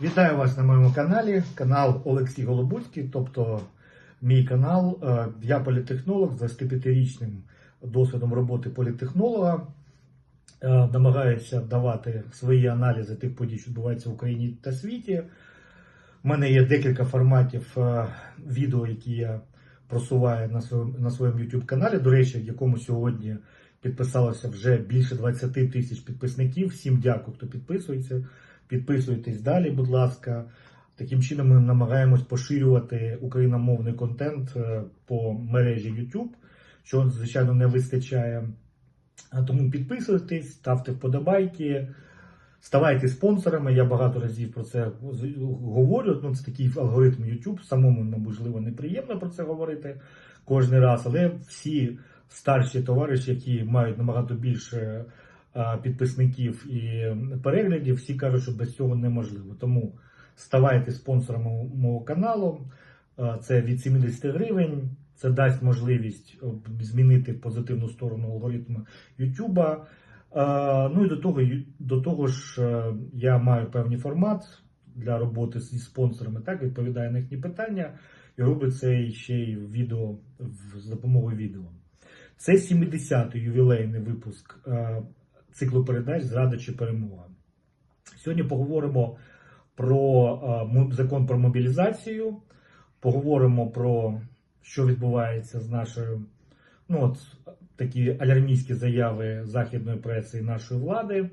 Вітаю вас на моєму каналі, канал Олексій Голобуцький, тобто мій канал. Е, Я політехнолог з 25-річним досвідом роботи політехнолога. Е, Намагаюся давати свої аналізи тих подій, що відбуваються в Україні та світі. У мене є декілька форматів е, відео, які я просуваю на своєму, на своєму YouTube каналі. До речі, в якому сьогодні підписалося вже більше 20 тисяч підписників. Всім дякую, хто підписується. Підписуйтесь далі, будь ласка. Таким чином ми намагаємось поширювати україномовний контент е, по мережі YouTube, що, звичайно, не вистачає. Тому підписуйтесь, ставте вподобайки, ставайте спонсорами. Я багато разів про це говорю. Ну, це такий алгоритм YouTube. Самому, можливо, неприємно про це говорити кожен раз, але всі старші товариші, які мають набагато більше підписників і переглядів, всі кажуть, що без цього неможливо. Тому ставайте спонсором мого- каналу. Це від 70 гривень. Це дасть можливість змінити позитивну сторону алгоритму YouTube. Ну і до того, до того ж, е, я маю певний формат для роботи зі спонсорами, так відповідаю на їхні питання і роблю це ще й в відео з допомогою відео. Це 70-й ювілейний випуск е, циклу передач Зрада чи перемога. Сьогодні поговоримо про е, закон про мобілізацію, поговоримо про що відбувається з нашою, ну от такі алярмійські заяви західної преси і нашої влади.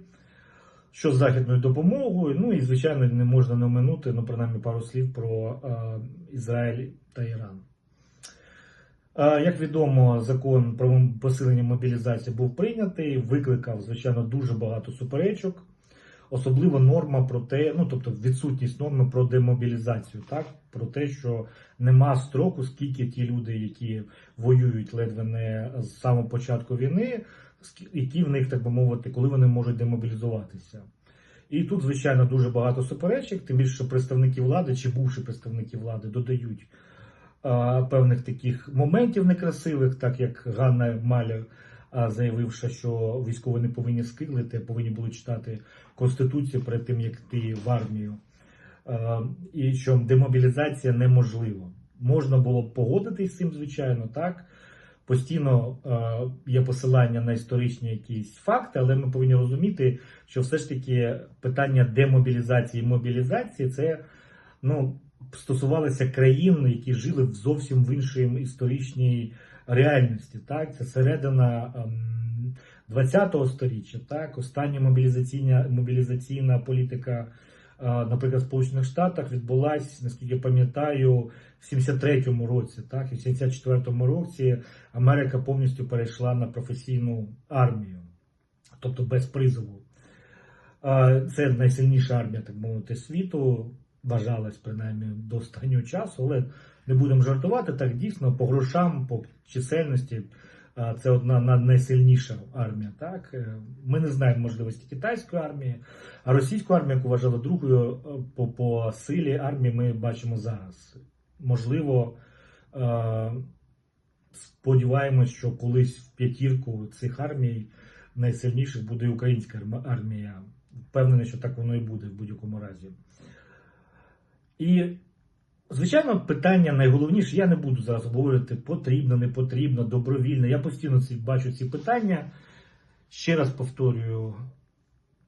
Що з західною допомогою, ну і звичайно не можна не оминути, ну принаймні пару слів про е, Ізраїль та Іран. Е, Як відомо, закон про посилення мобілізації був прийнятий, викликав, звичайно, дуже багато суперечок, особливо норма про те, ну тобто відсутність норми про демобілізацію, так про те, що нема строку, скільки ті люди, які воюють ледве не з самого початку війни, які в них, так би мовити, коли вони можуть демобілізуватися. І тут, звичайно, дуже багато суперечок, тим більше, що представники влади чи бувші представники влади додають певних таких моментів некрасивих, так як Ганна Маляр заявивши, що військові не повинні скиглити, повинні були читати Конституцію перед тим, як йти в армію. І що демобілізація неможлива. Можна було б погодитись з цим, звичайно, так. Постійно є посилання на історичні якісь факти, але ми повинні розуміти, що все ж таки питання демобілізації і мобілізації це ну, стосувалося країн, які жили в зовсім в іншій історичній реальності. Так? Це середина ем, 20-го сторіччя, так? остання мобілізаційна, мобілізаційна політика, е, наприклад, в Сполучених Штатах відбулася, наскільки пам'ятаю, в 73-му році, так, і в 74-му році Америка повністю перейшла на професійну армію, тобто без призову. Е, Це найсильніша армія, так мовити, світу, вважалась принаймні до останнього часу, але не будемо жартувати. Так дійсно по грошам, по чисельності це одна на- найсильніша армія. Так Е, ми не знаємо можливості китайської армії, а російську армію, яку вважали другою е, по, по силі армії, ми бачимо зараз. Можливо, е, сподіваємось, що колись в п'ятірку цих армій найсильніших буде і українська арм- армія. Впевнений, що так воно і буде в будь-якому разі. І, звичайно, питання найголовніше, я не буду зараз обговорювати потрібно, не потрібно, добровільно. Я постійно ці, бачу ці питання. Ще раз повторюю,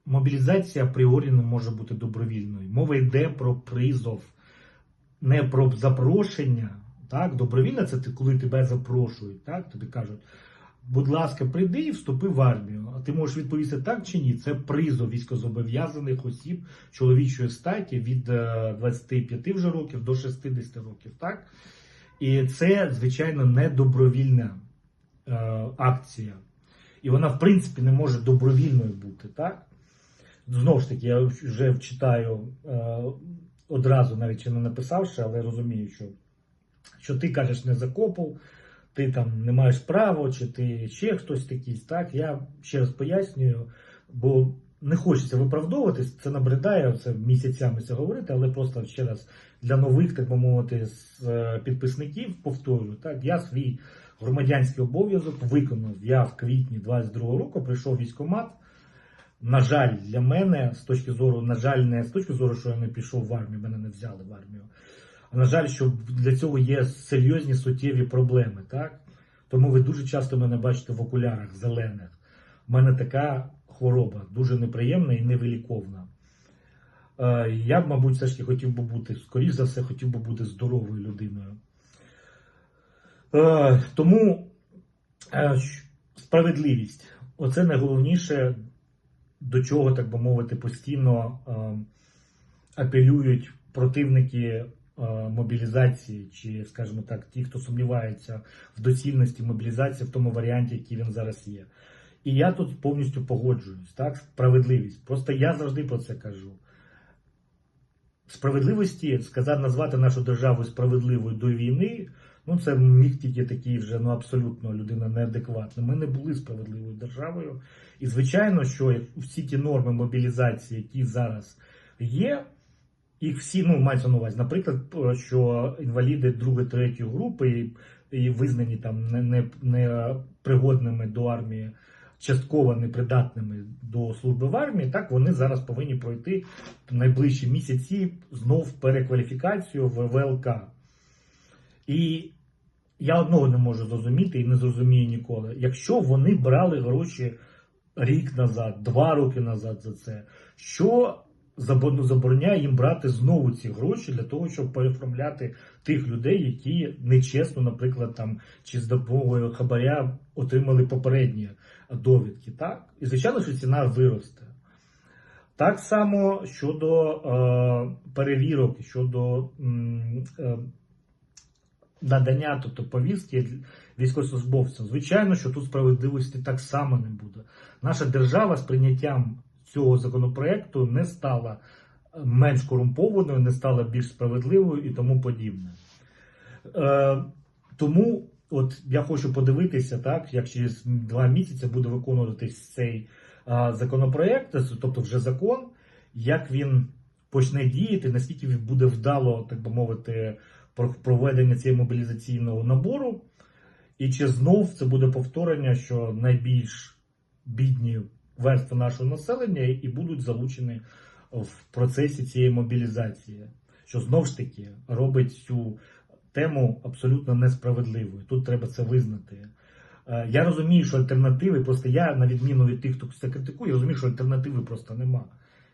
мобілізація апріорі не може бути добровільною. Мова йде про призов, не про запрошення. Так? Добровільно це ти, коли тебе запрошують, так? тобі кажуть, будь ласка, прийди і вступи в армію. А ти можеш відповісти так чи ні. Це призов військозобов'язаних осіб чоловічої статі від е, 25 вже років до 60 років. Так? І це, звичайно, не добровільна е, акція. І вона, в принципі, не може добровільною бути. Так? Знову ж таки, я вже читаю е, одразу, навіть чи не написавши, але розумію, що, що ти кажеш не закопав, ти там не маєш права, чи ти ще хтось такий. Так, я ще раз пояснюю, бо не хочеться виправдовуватись, це набридає це місяцями це говорити, але просто ще раз для нових, так би мовити, е, підписників повторюю, так, я свій громадянський обов'язок виконав. Я в квітні 22 року прийшов в військкомат, на жаль, для мене, з точки зору, на жаль, не з точки зору, що я не пішов в армію, мене не взяли в армію. На жаль, що для цього є серйозні суттєві проблеми, так? Тому ви дуже часто мене бачите в окулярах зелених. У мене така хвороба дуже неприємна і невиліковна. Е, Я б, мабуть, все ж таки хотів би бути, скоріш за все, хотів би бути здоровою людиною. Е, Тому е, справедливість оце найголовніше, до чого, так би мовити, постійно е, апелюють противники мобілізації, чи, скажімо так, ті, хто сумнівається в доцільності мобілізації в тому варіанті, який він зараз є. І я тут повністю погоджуюсь, так, справедливість. Просто я завжди про це кажу. Справедливості сказати, назвати нашу державу справедливою до війни, ну це міг тільки такий вже ну абсолютно людина неадекватна. Ми не були справедливою державою. І звичайно, що всі ті норми мобілізації, які зараз є, їх всі ну мається на увазі. Наприклад, що інваліди другої, третьої групи і, визнані там не, не, не пригодними до армії, частково непридатними до служби в армії, так вони зараз повинні пройти в найближчі місяці знов перекваліфікацію в ВЛК. І я одного не можу зрозуміти і не зрозумію ніколи. Якщо вони брали гроші рік назад, два роки назад за це, що забороняє їм брати знову ці гроші для того, щоб переформляти тих людей, які нечесно, наприклад, там чи з допомогою хабаря отримали попередні довідки. Так? І звичайно, що ціна виросте. Так само щодо е, перевірок, щодо е, надання, тобто повістки військовослужбовцям. Звичайно, що тут справедливості так само не буде. Наша держава з прийняттям цього законопроекту не стала менш корумпованою, не стала більш справедливою і тому подібне. Е, тому от я хочу подивитися, так, як через два місяці буде виконуватись цей а, законопроект, тобто вже закон, як він почне діяти, наскільки буде вдало, так би мовити, про- проведення цього мобілізаційного набору, і чи знов це буде повторення, що найбільш бідні верстви нашого населення і будуть залучені в процесі цієї мобілізації, що знов ж таки робить цю тему абсолютно несправедливою. Тут треба це визнати. Е, Я розумію, що альтернативи, просто я, на відміну від тих, хто це критикує, я розумію, що альтернативи просто нема.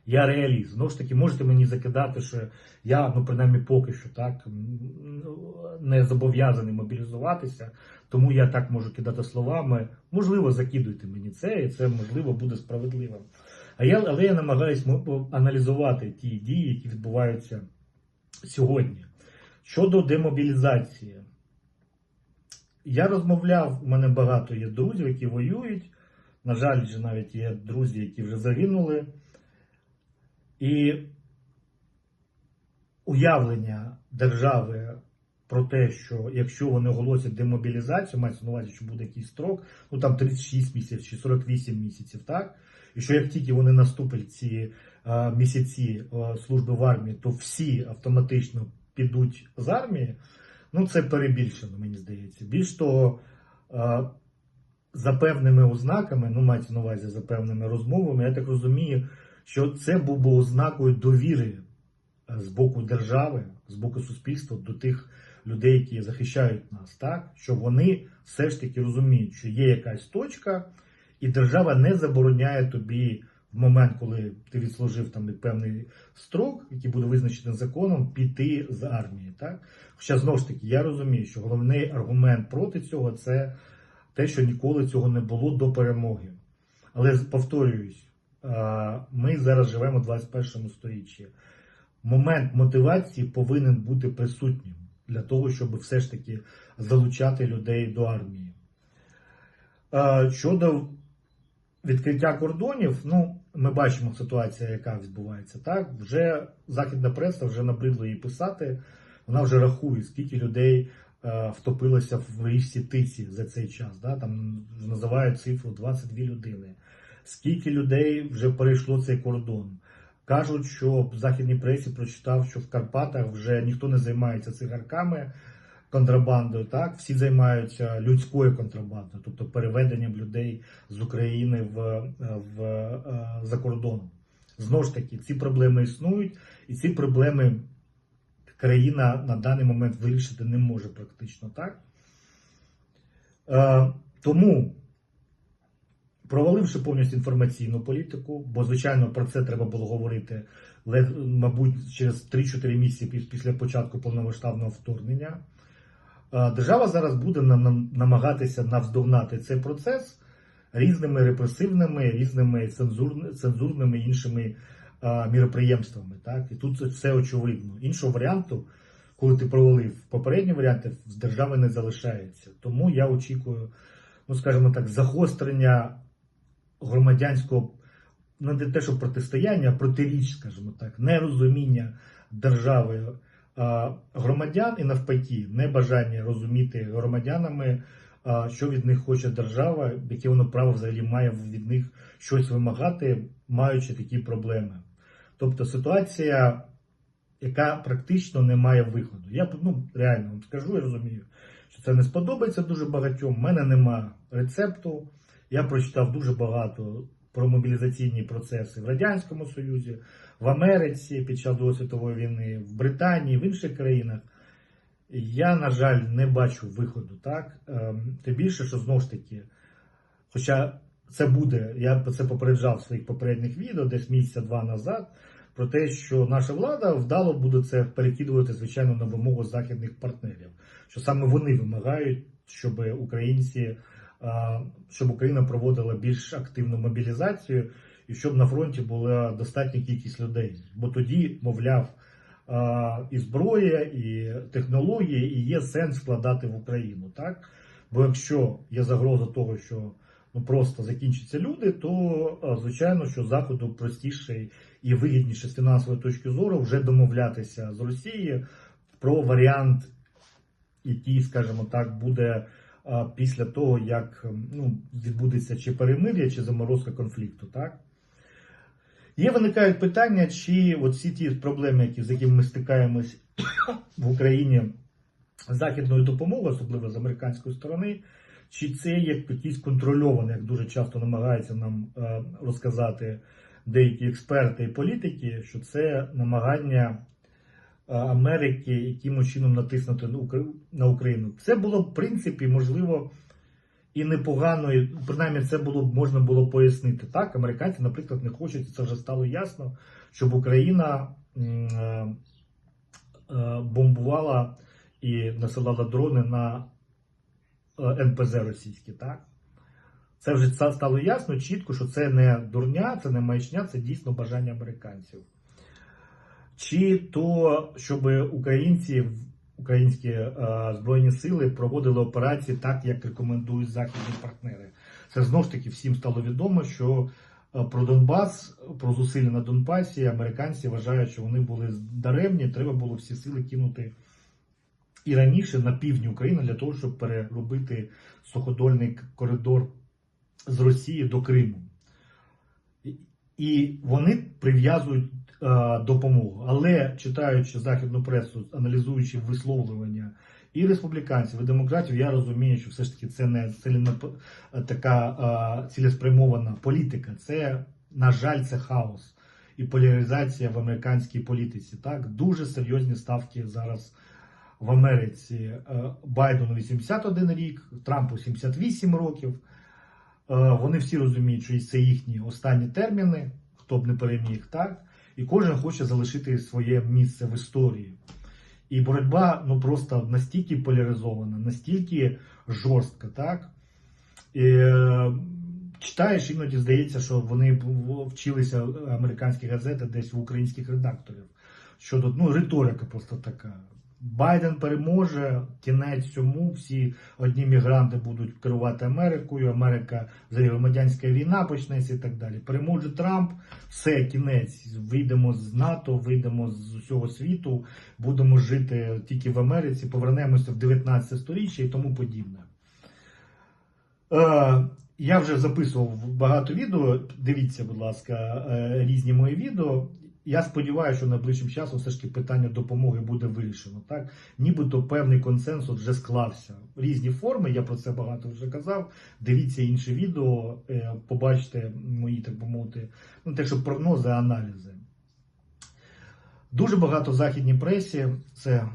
Я реаліст. Знову ж таки, можете мені закидати, що я, ну принаймні поки що, так, не зобов'язаний мобілізуватися, тому я так можу кидати словами. Можливо, закидуйте мені це, і це можливо буде справедливим. А я, але я намагаюся аналізувати ті дії, які відбуваються сьогодні. Щодо демобілізації, я розмовляв, у мене багато є друзів, які воюють. На жаль, навіть є друзі, які вже загинули. І уявлення держави про те, що якщо вони оголосять демобілізацію, мається на увазі, що буде якийсь строк, ну там 36 місяців чи 48 місяців, так? І що як тільки вони наступлять ці е, місяці е, служби в армії, то всі автоматично підуть з армії, ну це перебільшено, мені здається. Більш того, е, за певними ознаками, ну мається на увазі за певними розмовами, я так розумію, що це був би ознакою довіри е, з боку держави, з боку суспільства до тих людей, які захищають нас, так що вони все ж таки розуміють, що є якась точка, і держава не забороняє тобі в момент, коли ти відслужив там певний строк, який буде визначений законом, піти з армії. Так? Хоча знову ж таки, я розумію, що головний аргумент проти цього це те, що ніколи цього не було до перемоги. Але повторююсь, ми зараз живемо в 21 сторіччі. Момент мотивації повинен бути присутнім для того, щоб все ж таки залучати людей до армії. Щодо відкриття кордонів, ну, ми бачимо ситуацію, яка відбувається. Так, вже західна преса вже набридла її писати. Вона вже рахує, скільки людей е, втопилося в річці Тиці за цей час. Да? Там називають цифру 22 людини. Скільки людей вже перейшло цей кордон? Кажуть, що в західній пресі прочитав, що в Карпатах вже ніхто не займається цигарками. контрабандою, так, всі займаються людською контрабандою, тобто переведенням людей з України в, в, е, за кордон. Знову ж таки, ці проблеми існують, і ці проблеми країна на даний момент вирішити не може практично так. Е, тому, проваливши повністю інформаційну політику, бо, звичайно, про це треба було говорити, мабуть, через 3-4 місяці піс- після початку повномасштабного вторгнення, е, держава зараз буде на- на- намагатися навздогнати цей процес різними репресивними, різними цензурними іншими міроприємствами. Так? І тут все очевидно. Іншого варіанту, коли ти провалив попередні варіанти, з держави не залишається. Тому я очікую, ну скажімо так, загострення громадянського, ну, не те, що протистояння, а протиріч, скажімо так, нерозуміння держави громадян і навпаки, небажання розуміти громадянами, що від них хоче держава, яке воно право взагалі має від них щось вимагати, маючи такі проблеми. Тобто ситуація, яка практично не має виходу. Я ну, реально вам скажу і розумію, що це не сподобається дуже багатьом. У мене нема рецепту. Я прочитав дуже багато про мобілізаційні процеси в Радянському Союзі, в Америці під час Другої світової війни, в Британії, в інших країнах. Я, на жаль, не бачу виходу, так? Ем, Тим більше, що знову ж таки, хоча це буде, я це попереджав в своїх попередніх відео, десь місяця два назад, про те, що наша влада вдало буде це перекидувати, звичайно, на вимогу західних партнерів, що саме вони вимагають, щоб українці, щоб Україна проводила більш активну мобілізацію і щоб на фронті була достатня кількість людей. Бо тоді, мовляв, і зброя, і технології, і є сенс вкладати в Україну. Так? Бо якщо є загроза того, що ну, просто закінчаться люди, то звичайно, що заходу простіше і вигідніше з фінансової точки зору вже домовлятися з Росією про варіант, який, скажімо так, буде після того, як ну, відбудеться чи перемир'я, чи заморозка конфлікту. Так? Є виникають питання, чи всі ті проблеми, які, з якими ми стикаємось в Україні західною допомогою, особливо з американської сторони, чи це є якийсь контрольований, як дуже часто намагаються нам е, розказати деякі експерти і політики, що це намагання Америки якимось чином натиснути на Україну. Це було в принципі, можливо, і непогано, і, принаймні це було б можна було пояснити. Так, американці, наприклад, не хочуть, це вже стало ясно, щоб Україна е, е, бомбувала і насилала дрони на е, НПЗ російські. Так? Це вже стало ясно чітко, що це не дурня, це не маячня, це дійсно бажання американців. Чи то, щоб українці, українські е, збройні сили проводили операції так, як рекомендують західні партнери. Це знову ж таки всім стало відомо, що е, про Донбас, про зусилля на Донбасі, американці вважають, що вони були даремні, треба було всі сили кинути і раніше на півдні України для того, щоб переробити суходольний коридор з Росії до Криму. І- вони прив'язують допомогу. Але читаючи західну пресу, аналізуючи висловлювання і республіканців, і демократів, я розумію, що все ж таки це не ціленап- така е, цілеспрямована політика. Це, на жаль, це хаос і поляризація в американській політиці. Так, дуже серйозні ставки зараз в Америці. Е, Байдену 81 рік, Трампу 78 років. Е, Вони всі розуміють, що це їхні останні терміни, хто б не переміг, так? І кожен хоче залишити своє місце в історії. І боротьба ну просто настільки поляризована, настільки жорстка, так? І, е, читаєш, іноді здається, що вони вчилися американські газети десь в українських редакторів. Щодо ну, риторика просто така. Байден переможе, кінець цьому, всі одні мігранти будуть керувати Америкою, Америка взагалі громадянська війна почнеться і так далі. Переможе Трамп, все, кінець. Вийдемо з НАТО, вийдемо з усього світу, будемо жити тільки в Америці, повернемося в 19 сторіччя і тому подібне. Е, я вже записував багато відео. Дивіться, будь ласка, е, різні мої відео. Я сподіваюся, що найближчим часом все ж таки питання допомоги буде вирішено. Так, нібито певний консенсус вже склався. Різні форми, я про це багато вже казав. Дивіться інше відео, е, побачите мої, так би мовити, ну те, що прогнози, аналізи. Дуже багато в західній пресі це.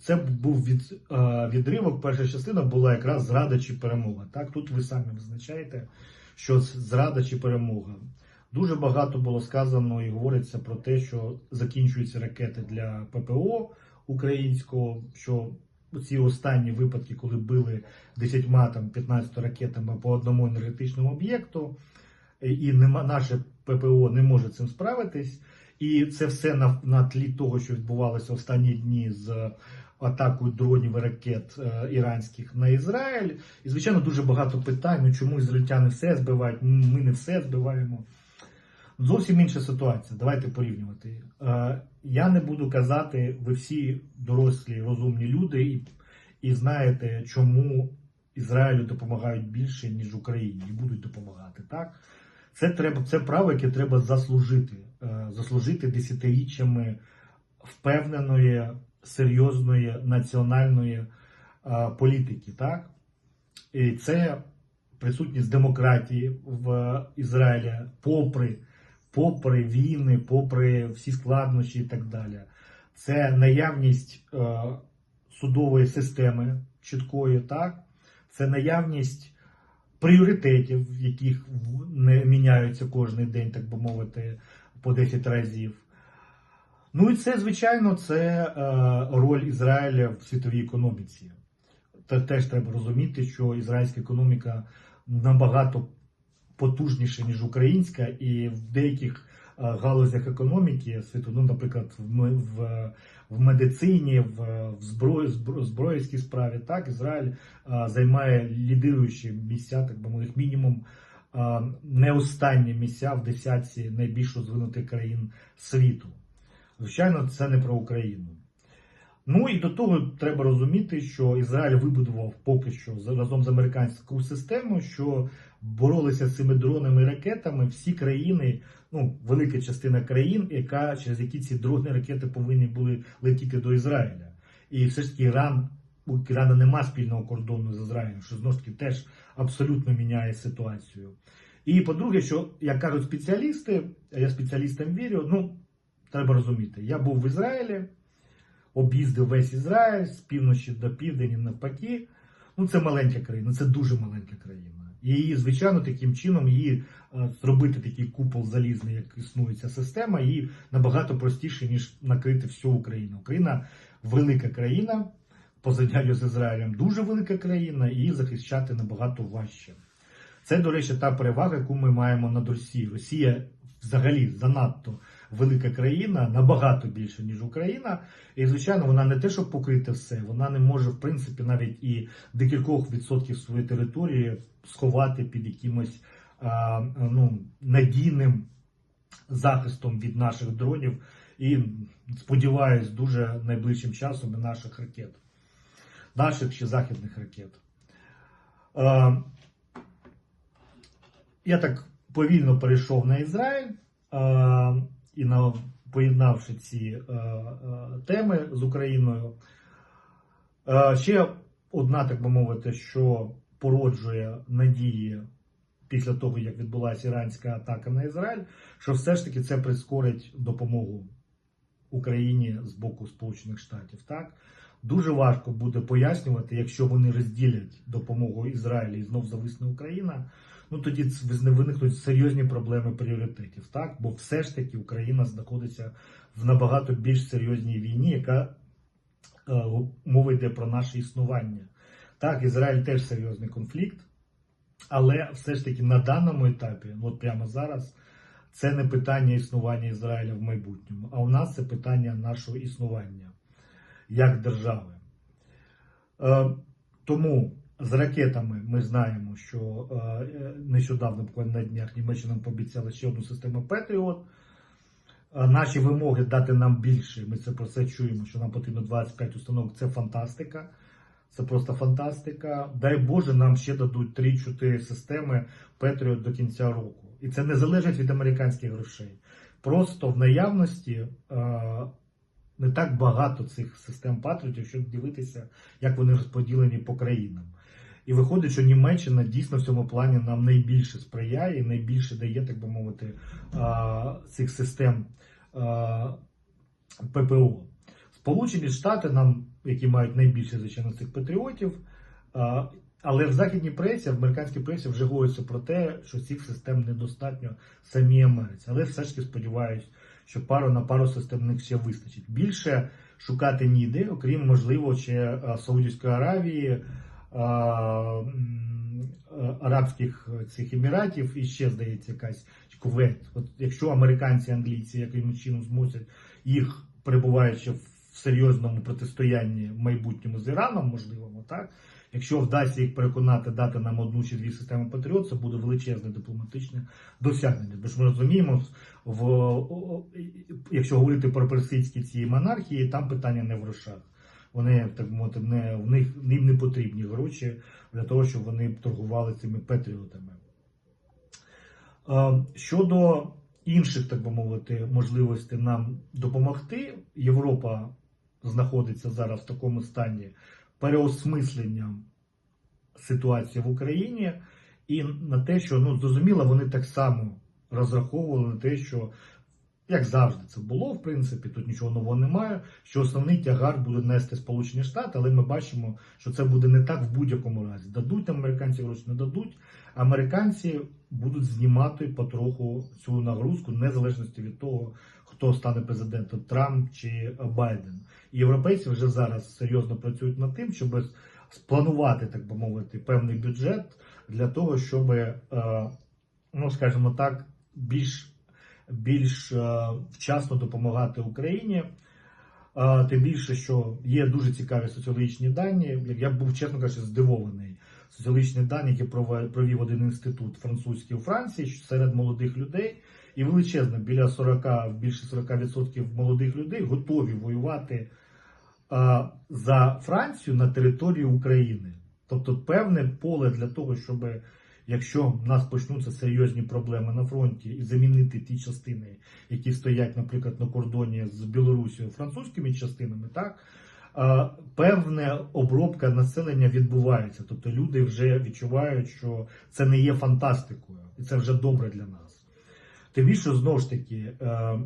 Це був від, е, відривок. Перша частина була якраз зрада чи перемога. Так, тут ви самі визначаєте, що зрада чи перемога. Дуже багато було сказано і говориться про те, що закінчуються ракети для ППО українського. Що ці останні випадки, коли били 10 там 15 ракетами по одному енергетичному об'єкту, і нема наше ППО не може цим справитись. І це все на, на тлі того, що відбувалося останні дні з атакою дронів і ракет е, іранських на Ізраїль. І, звичайно, дуже багато питань, ну чому ізраїльтяни все збивають, ми не все збиваємо. Зовсім інша ситуація. Давайте порівнювати. Е, я не буду казати, ви всі дорослі, розумні люди, і, і знаєте, чому Ізраїлю допомагають більше, ніж Україні, і будуть допомагати. Так? Це треба, це право, яке треба заслужити, Е, заслужити десятиріччями впевненої, серйозної національної е, політики. Так? І це присутність демократії в Ізраїлі, попри, попри війни, попри всі складнощі і так далі. Це наявність е, судової системи чіткої, так? це наявність пріоритетів, яких не міняються кожен день, так би мовити, по 10 разів. Ну і це, звичайно, це е, роль Ізраїля в світовій економіці. Теж треба розуміти, що ізраїльська економіка набагато потужніша, ніж українська, і в деяких е, галузях економіки світу, ну, наприклад, в, в, в медицині, в, в зброї, зброївській справі, так, Ізраїль е, займає лідируючі місця, так би мовити, мінімум е, не останні місця в десятці найбільш розвинутих країн світу. Звичайно, це не про Україну. Ну і до того треба розуміти, що Ізраїль вибудував поки що разом з американською системою, що боролися з цими дронами і ракетами всі країни, ну велика частина країн, яка через які ці дрони ракети повинні були летіти до Ізраїля. І все ж таки Іран у Ірана нема спільного кордону з Ізраїлем, що знову ж таки теж абсолютно міняє ситуацію. І по-друге, що як кажуть спеціалісти, а я спеціалістам вірю, ну треба розуміти, я був в Ізраїлі об'їздив весь Ізраїль з півночі до південь і навпаки. Ну, це маленька країна, це дуже маленька країна. І звичайно, таким чином її е, зробити такий купол залізний, як існує ця система, її набагато простіше, ніж накрити всю Україну. Україна велика країна, по порівнянню з Ізраїлем, дуже велика країна, і захищати набагато важче. Це, до речі, та перевага, яку ми маємо над Росією. Росія взагалі занадто велика країна, набагато більше, ніж Україна. І, звичайно, вона не те, щоб покрити все, вона не може, в принципі, навіть і декількох відсотків своєї території сховати під якимось а, ну, надійним захистом від наших дронів. І сподіваюсь, дуже найближчим часом і наших ракет, наших чи західних ракет. Е, я так повільно перейшов на Ізраїль і на, поєднавши ці е, е, теми з Україною. Е, ще одна, так би мовити, що породжує надії після того, як відбулася іранська атака на Ізраїль, що все ж таки це прискорить допомогу Україні з боку Сполучених Штатів. Так? Дуже важко буде пояснювати, якщо вони розділять допомогу Ізраїлю і знов зависне Україна. Ну тоді виникнуть серйозні проблеми пріоритетів, так? Бо все ж таки Україна знаходиться в набагато більш серйозній війні, яка е, мова йде про наше існування. Так, Ізраїль теж серйозний конфлікт, але все ж таки на даному етапі, ну, от прямо зараз, це не питання існування Ізраїля в майбутньому, а у нас це питання нашого існування як держави. Е, тому з ракетами ми знаємо, що е, нещодавно, буквально на днях, Німеччина пообіцяла ще одну систему Петріот. Е, Наші вимоги дати нам більше. Ми це про це чуємо, що нам потрібно 25 установок. Це фантастика. Це просто фантастика. Дай Боже, нам ще дадуть 3-4 системи Петріот до кінця року. І це не залежить від американських грошей. просто в наявності е, не так багато цих систем патріотів, щоб дивитися, як вони розподілені по країнам. І виходить, що Німеччина дійсно в цьому плані нам найбільше сприяє і найбільше дає, так би мовити, цих систем ППО. Сполучені Штати нам, які мають найбільше звичайно цих патріотів, але в західній пресі, в американській пресі вже говориться про те, що цих систем недостатньо самій Америці. Але все ж таки сподіваюся, що пару на пару систем них ще вистачить. Більше шукати ніде, окрім можливо, ще Саудівської Аравії. Арабських цих еміратів і ще здається якась Кувейт. От якщо американці, англійці якимось чином змусять їх, перебуваючи в серйозному протистоянні в майбутньому з Іраном, можливо, так. Якщо вдасться їх переконати дати нам одну чи дві системи Патріот, це буде величезне дипломатичне досягнення. Бо ж ми розуміємо, в, якщо говорити про персидські ці монархії, там питання не в грошах. Вони так мовити, не в них їм не потрібні гроші для того, щоб вони торгували цими патріотами. Щодо інших, так би мовити, можливостей нам допомогти, Європа знаходиться зараз в такому стані переосмислення ситуації в Україні, і на те, що ну зрозуміло, вони так само розраховували на те, що як завжди це було, в принципі, тут нічого нового немає. Що основний тягар буде нести Сполучені Штати, але ми бачимо, що це буде не так в будь-якому разі. Дадуть американці гроші, не дадуть. Американці будуть знімати потроху цю нагрузку, незалежності від того, хто стане президентом Трамп чи Байден. І європейці вже зараз серйозно працюють над тим, щоб спланувати, так би мовити, певний бюджет для того, щоб, е, ну скажімо так, більш більш е, вчасно допомагати Україні. Е, Тим більше, що є дуже цікаві соціологічні дані. Я був, чесно кажучи, здивований. Соціологічні дані, які провів один інститут французький у Франції серед молодих людей, і величезно, біля 40, більше 40% молодих людей готові воювати е, за Францію на території України. Тобто певне поле для того, щоб якщо в нас почнуться серйозні проблеми на фронті і замінити ті частини, які стоять, наприклад, на кордоні з Білорусією французькими частинами, так певна обробка населення відбувається. Тобто люди вже відчувають, що це не є фантастикою, і це вже добре для нас. Тим більше знову ж таки е,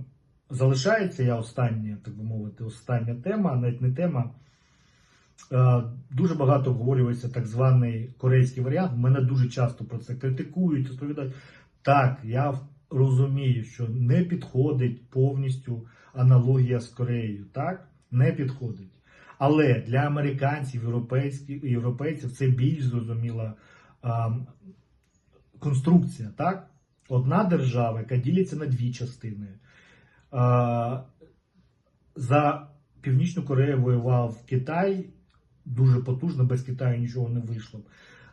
залишається я остання, так би мовити, остання тема, навіть не тема. Е, Дуже багато обговорюється так званий корейський варіант. Мене дуже часто про це критикують, розповідають. Так, я розумію, що не підходить повністю аналогія з Кореєю. Так, не підходить. Але для американців, європейських, європейців це більш зрозуміла а, конструкція. Так? Одна держава, яка ділиться на дві частини. А, за Північну Корею воював Китай дуже потужно, без Китаю нічого не вийшло.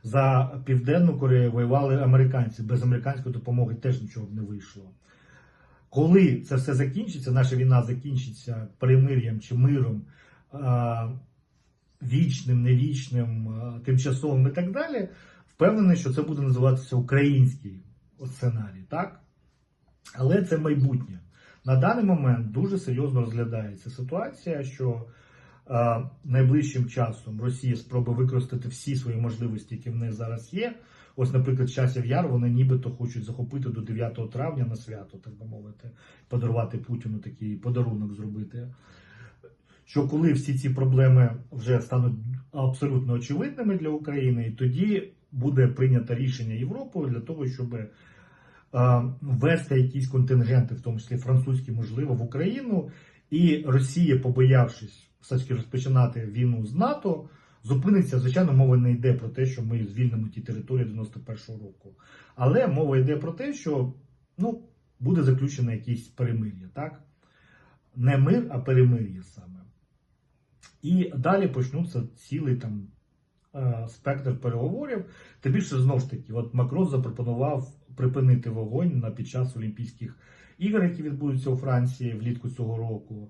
За Південну Корею воювали американці, без американської допомоги теж нічого не вийшло. Коли це все закінчиться, наша війна закінчиться перемир'ям чи миром, вічним, невічним, тимчасовим і так далі, впевнений, що це буде називатися український сценарій, так? Але це майбутнє. На даний момент дуже серйозно розглядається ситуація, що найближчим часом Росія спробує використати всі свої можливості, які в неї зараз є. Ось, наприклад, часів яр вони нібито хочуть захопити до 9 травня на свято, так би мовити, подарувати Путіну такий подарунок зробити. Що коли всі ці проблеми вже стануть абсолютно очевидними для України, і тоді буде прийнято рішення Європою для того, щоб е, ввести якісь контингенти, в тому числі французькі, можливо, в Україну, і Росія, побоявшись все таки розпочинати війну з НАТО, зупиниться. Звичайно, мова не йде про те, що ми звільнимо ті території 91-го року. Але мова йде про те, що ну, буде заключено якесь перемир'я, так? Не мир, а перемир'я саме. І далі почнуться цілий там е, спектр переговорів. Тим більше знову ж таки, от Макрон запропонував припинити вогонь на під час Олімпійських ігор, які відбудуться у Франції влітку цього року.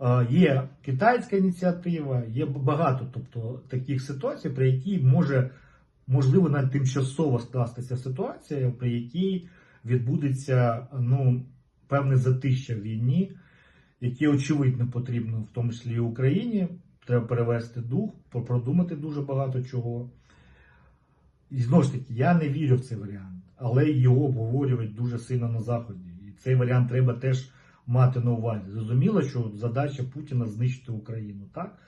Е, Є китайська ініціатива, є багато тобто, таких ситуацій, при якій може можливо навіть тимчасово скластися ситуація, при якій відбудеться ну, певне затища в війні, яке очевидно потрібно, в тому числі і Україні. Треба перевести дух, продумати дуже багато чого. І знову ж таки, я не вірю в цей варіант, але його обговорюють дуже сильно на Заході. І цей варіант треба теж мати на увазі. Зрозуміло, що задача Путіна знищити Україну, так?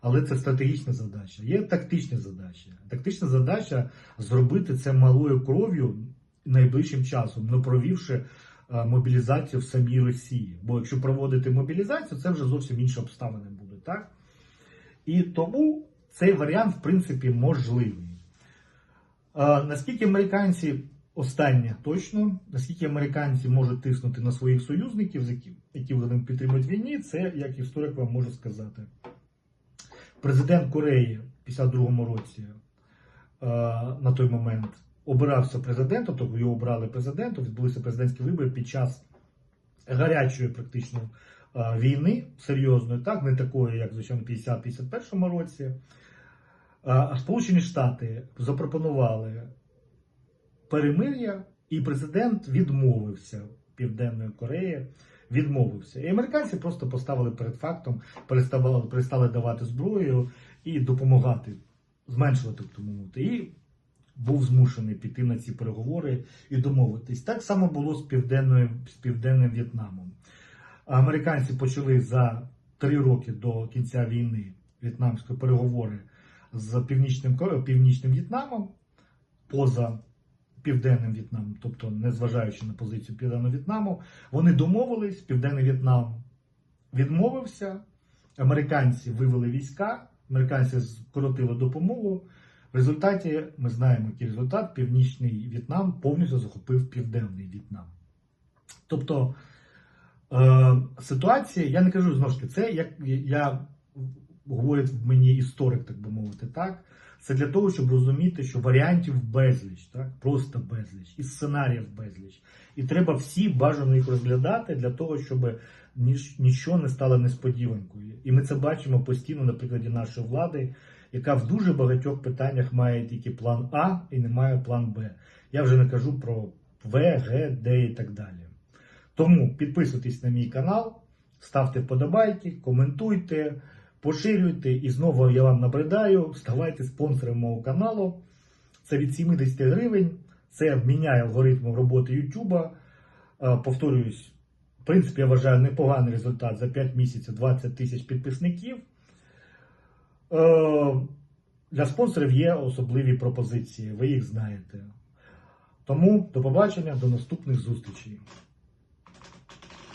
Але це стратегічна задача. Є тактична задача. Тактична задача зробити це малою кров'ю найближчим часом, не провівши е, мобілізацію в самій Росії. Бо якщо проводити мобілізацію, це вже зовсім інші обставини будуть, так? І тому цей варіант, в принципі, можливий. Наскільки американці останнє точно, наскільки американці можуть тиснути на своїх союзників, які, вони підтримують війні, це як історик вам можу сказати. Президент Кореї в 52-му році на той момент обирався президентом, тобто його обрали президентом, відбулися президентські вибори під час гарячої практично війни серйозної, так, не такої, як звичайно, в 50-51 році. Сполучені Штати запропонували перемир'я, і президент відмовився Південної Кореї. Відмовився. І американці просто поставили перед фактом, переставали, перестали давати зброю і допомагати, зменшувати тому. І був змушений піти на ці переговори і домовитись. Так само було з, південною, з південним В'єтнамом. Американці почали за три роки до кінця війни в'єтнамської переговори з північним, північним В'єтнамом поза південним В'єтнамом, тобто незважаючи на позицію Південного В'єтнаму, вони домовились, Південний В'єтнам відмовився, американці вивели війська, американці скоротили допомогу. В результаті ми знаємо, який результат Північний В'єтнам повністю захопив Південний В'єтнам. Тобто е, ситуація, я не кажу знову ж таки, це як я говорить мені історик, так би мовити, так. Це для того, щоб розуміти, що варіантів безліч, так? просто безліч, і сценаріїв безліч. І треба всі бажано їх розглядати для того, щоб ніч, нічого не стало несподіванкою. І ми це бачимо постійно на прикладі нашої влади, яка в дуже багатьох питаннях має тільки план А і не має план Б. Я вже не кажу про В, Г, Д і так далі. Тому підписуйтесь на мій канал, ставте вподобайки, коментуйте. Поширюйте і знову я вам набридаю, ставайте спонсором мого каналу. Це від 70 гривень. Це міняє алгоритм роботи YouTube. Повторююсь, в принципі, я вважаю непоганий результат за 5 місяців 20 тисяч підписників. Для спонсорів є особливі пропозиції, ви їх знаєте. Тому до побачення, до наступних зустрічей.